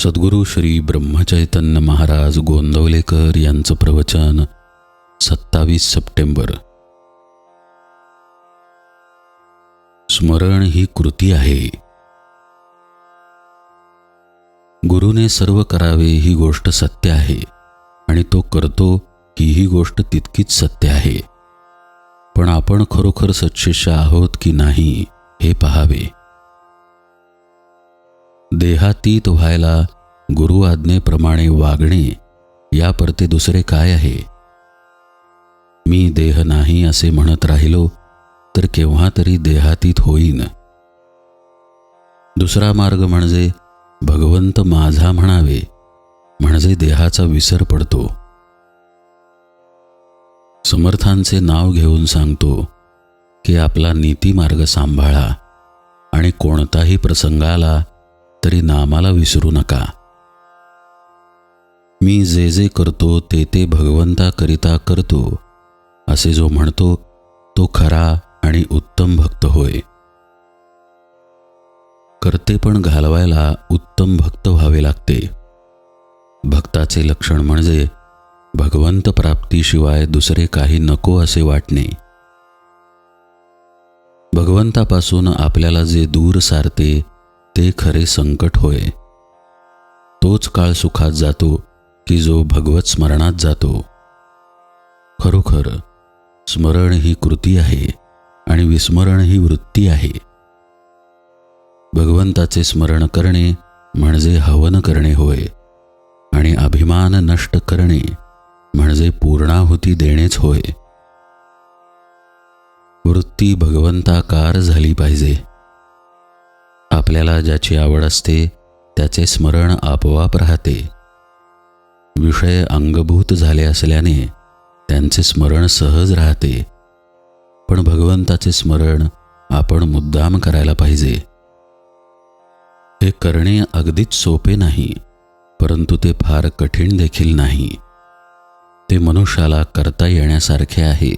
सद्गुरू श्री ब्रह्मचैतन्य महाराज गोंदवलेकर यांचं प्रवचन सत्तावीस सप्टेंबर. स्मरण ही कृती आहे. गुरुने सर्व करावे ही गोष्ट सत्य आहे आणि तो करतो हीही गोष्ट तितकीच सत्य आहे. पण आपण खरोखर सच्शिष्य आहोत की नाही हे पहावे. देहातीत व्हायला गुरु आज्ञेप्रमाणे वागणे या परते दुसरे काय आहे? मी देह नाही असे म्हणत राहिलो तर केव्हा तरी देहातीत होईन. दुसरा मार्ग म्हणजे भगवंत माझा म्हणावे म्हणजे देहाचा विसर पडतो. समर्थांचे नाव घेऊन सांगतो की आपला नीतिमार्ग सांभाळा आणि कोणताही प्रसंगाला तरी नामाला विसरू नका. मी जे जे करतो ते ते भगवंताकरिता करतो असे जो म्हणतो तो खरा आणि उत्तम भक्त होय. करते पण घालवायला उत्तम भक्त व्हावे लागते. भक्ताचे लक्षण म्हणजे भगवंत प्राप्तीशिवाय दुसरे काही नको असे वाटणे. भगवंतापासून आपल्याला जे दूर सारते ते खरे संकट होय. तोच काळ सुखात जातो की जो भगवत स्मरणात जातो. खरोखर स्मरण ही कृती आहे आणि विस्मरण ही वृत्ती आहे. भगवंताचे स्मरण करणे म्हणजे हवन करणे होय आणि अभिमान नष्ट करणे म्हणजे पूर्णाहुती देणेच होय. वृत्ती भगवंताकार झाली पाहिजे. आपल्याला ज्याची आवड असते त्याचे स्मरण आपोआप राहते. विषय अंगभूत झाले असल्याने त्यांचे स्मरण सहज राहते. पण भगवंताचे स्मरण आपण मुद्दाम करायला पाहिजे. हे करणे अगदीच सोपे नाही परंतु ते फार कठीण देखील नाही. ते मनुष्याला करता येण्यासारखे आहे.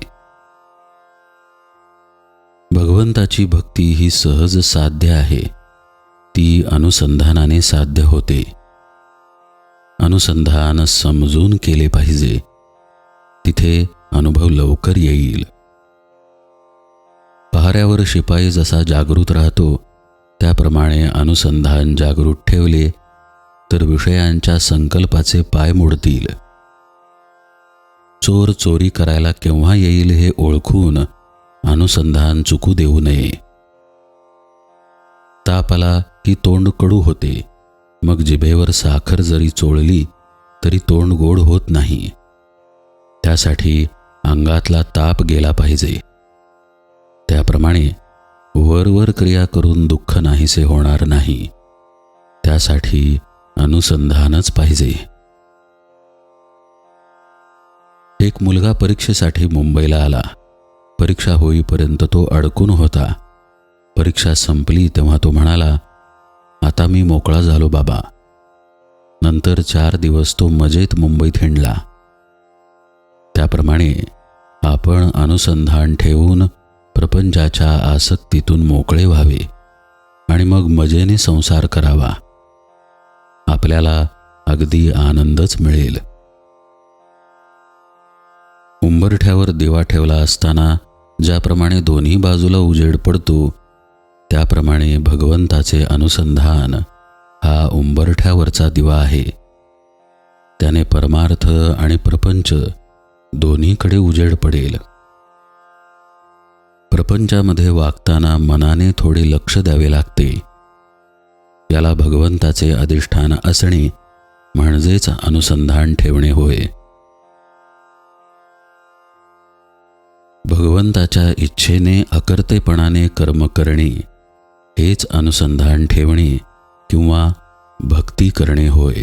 भगवंताची भक्ती ही सहज साध्य आहे. ती अनुसंधानाने साध्य होते. अनुसंधान समजून केले पाहिजे. तिथे अनुभव लवकर येईल. पहाऱ्यावर शिपाई जसा जागृत राहतो त्याप्रमाणे अनुसंधान जागृत ठेवले तर विषयांच्या संकल्पाचे पाय मोडतील. चोर चोरी करायला केव्हा येईल हे ओळखून अनुसंधान चुकू देऊ नये. ताप की तोंड कडू होते. मग जिभेवर साखर जरी चोळली तरी तोंड गोड होत नाही. त्यासाठी अंगातला ताप गेला पाहिजे. त्याप्रमाणे वरवर क्रिया करून दुःख नाहीसे होणार नाही. त्यासाठी अनुसंधानच पाहिजे. एक मुलगा परीक्षेसाठी मुंबईला आला. परीक्षा होईपर्यंत तो अडकून होता. परीक्षा संपली तेव्हा तो म्हणाला आता मी मोकळा झालो बाबा. नंतर चार दिवस तो मजेत मुंबईत हिंडला. त्याप्रमाणे आपण अनुसंधान ठेवून प्रपंचाच्या आसक्तीतून मोकळे व्हावे आणि मग मजेने संसार करावा. आपल्याला अगदी आनंदच मिळेल. उंबरठ्यावर दिवा ठेवला असताना ज्याप्रमाणे दोन्ही बाजूला उजेड पडतो त्याप्रमाणे भगवंताचे अनुसंधान हा उंबरठ्यावरचा दिवा आहे. त्याने परमार्थ आणि प्रपंच दोन्हीकडे उजेड पडेल. प्रपंचामध्ये वागताना मनाने थोडे लक्ष द्यावे लागते. याला भगवंताचे अधिष्ठान असणे म्हणजेच अनुसंधान ठेवणे होय. भगवंताच्या इच्छेने अकर्तेपणाने कर्म करणे हेच अनुसंधान ठेवणे किंवा भक्ती करणे होय.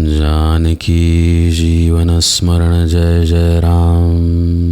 जानकी जीवन स्मरण जय जय राम.